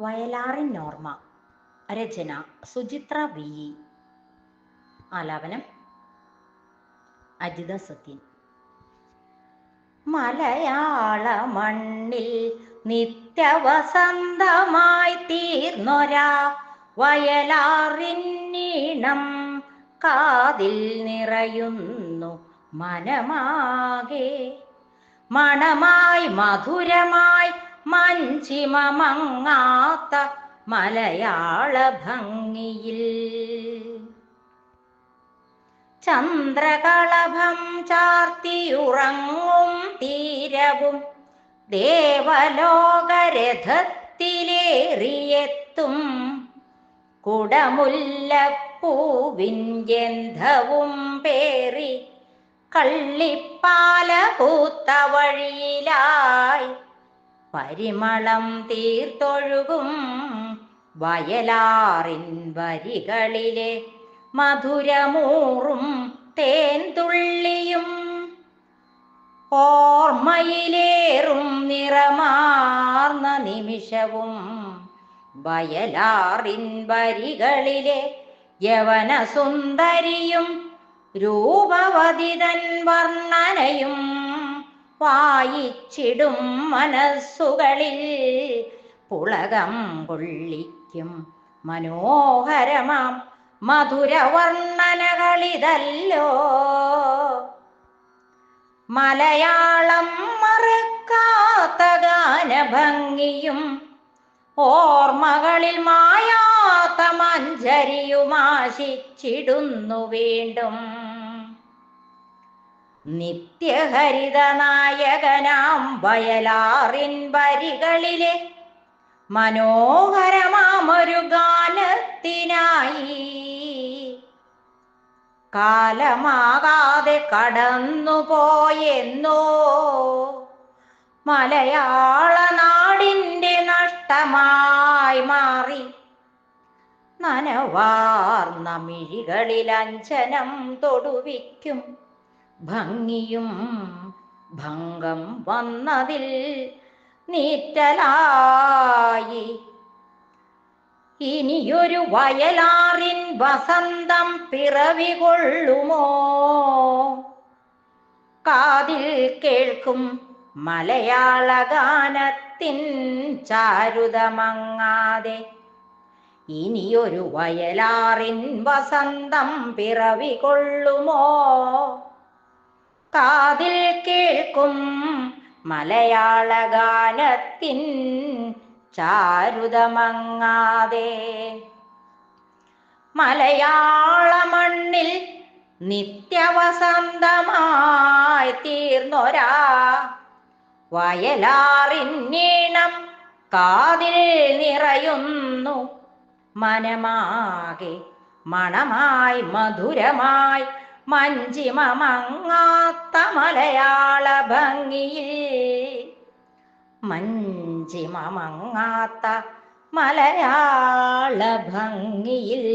വയലാറിൻ നോർമ. രചന Suchitra V. ആലാപനം അജിത സത്യൻ. മലയാള മണ്ണിൽ നിത്യവസന്തമായി തീർന്നൊരാ വയലാറിന്നീണം കാതിൽ നിറയുന്നു മനമാകെ. മണമായി മധുരമായി മഞ്ചിമമങ്ങാത്ത മലയാള ഭംഗിയിൽ ചന്ദ്രകളഭം ചാർത്തിയുറങ്ങും തീരവും ദേവലോകരഥത്തിലേറിയെത്തും കുടമുല്ലപ്പൂവിൻ ഗന്ധവും പേറി കള്ളിപ്പാല പൂത്ത വഴിയിലായി പരിമളം തീർത്തൊഴുകും വയലാറിൻ വരികളിലെ മധുരമൂറും തേൻതുള്ളിയും. ഓർമ്മയിലേറും നിറമാർന്ന നിമിഷവും വയലാറിൻ വരികളിലെ യവനസുന്ദരിയും രൂപവതിതൻ വർണനയും വായിച്ചിടും മനസ്സുകളിൽ. പുളകം കൊള്ളിക്കും മനോഹരമാം മധുരവർണനകളിതല്ലോ. മലയാളം മറക്കാത്ത ഗാനഭംഗിയും ഓർമ്മകളിൽ മായാത്ത മഞ്ചരിയുമാശിച്ചിടുന്നു വീണ്ടും. നിത്യഹരിത നായകനാം വയലാറിൻ വരികളിലെ മനോഹരമാമൊരു ഗാനത്തിനായി. കാലമാകാതെ കടന്നുപോയെന്നോ മലയാള നാടിന്റെ നഷ്ടമായി മാറി. നനവാർന്ന മിഴികളിൽ അഞ്ചനം തൊടുവിക്കും. ഭംഗിയും ഭംഗം വന്നതിൽ നീറ്റലായി. ഇനിയൊരു വയലാറിൻ വസന്തം പിറവികൊള്ളുമോ? കാതിൽ കേൾക്കും മലയാള ഗാനത്തിൻ ചാരുതമങ്ങാതെ. ഇനിയൊരു വയലാറിൻ വസന്തം പിറവികൊള്ളുമോ? കാതിൽ കേൾക്കും മലയാള ഗാനത്തിൻ ചാരുതമങ്ങാതെ. മലയാള മണ്ണിൽ നിത്യവസന്തമായി തീർന്നൊരാ. വയലാറിന്നീണം കാതിൽ നിറയുന്നു. മനമാകെ മണമായി മധുരമായി മഞ്ചിമമങ്ങാത്ത മലയാള ഭംഗിയിൽ. മഞ്ചിമമങ്ങാത്ത മലയാള ഭംഗിയിൽ.